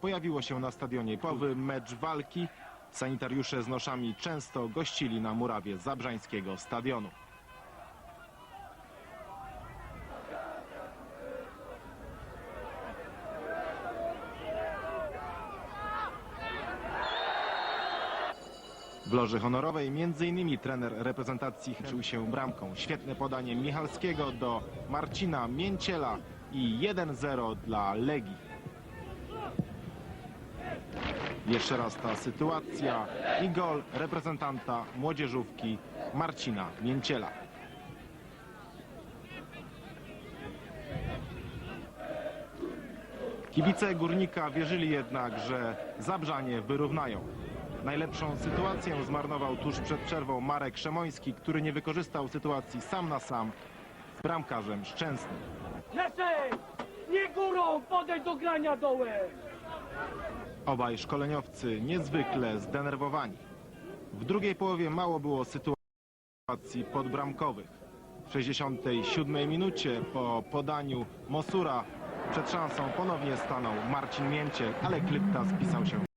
pojawiło się na stadionie Powy mecz walki. Sanitariusze z noszami często gościli na murawie zabrzańskiego stadionu. W loży honorowej m.in. trener reprezentacji chylił się bramką. Świetne podanie Michalskiego do Marcina Mięciela i 1-0 dla Legii. Jeszcze raz ta sytuacja i gol reprezentanta młodzieżówki Marcina Mięciela. Kibice Górnika wierzyli jednak, że Zabrzanie wyrównają. Najlepszą sytuację zmarnował tuż przed przerwą Marek Szemoński, który nie wykorzystał sytuacji sam na sam z bramkarzem Szczęsnym. Leszek! Nie górą! Podejdź do grania dołem! Obaj szkoleniowcy niezwykle zdenerwowani. W drugiej połowie mało było sytuacji podbramkowych. W 67 minucie po podaniu Mosura przed szansą ponownie stanął Marcin Mięciel, ale Klypta spisał się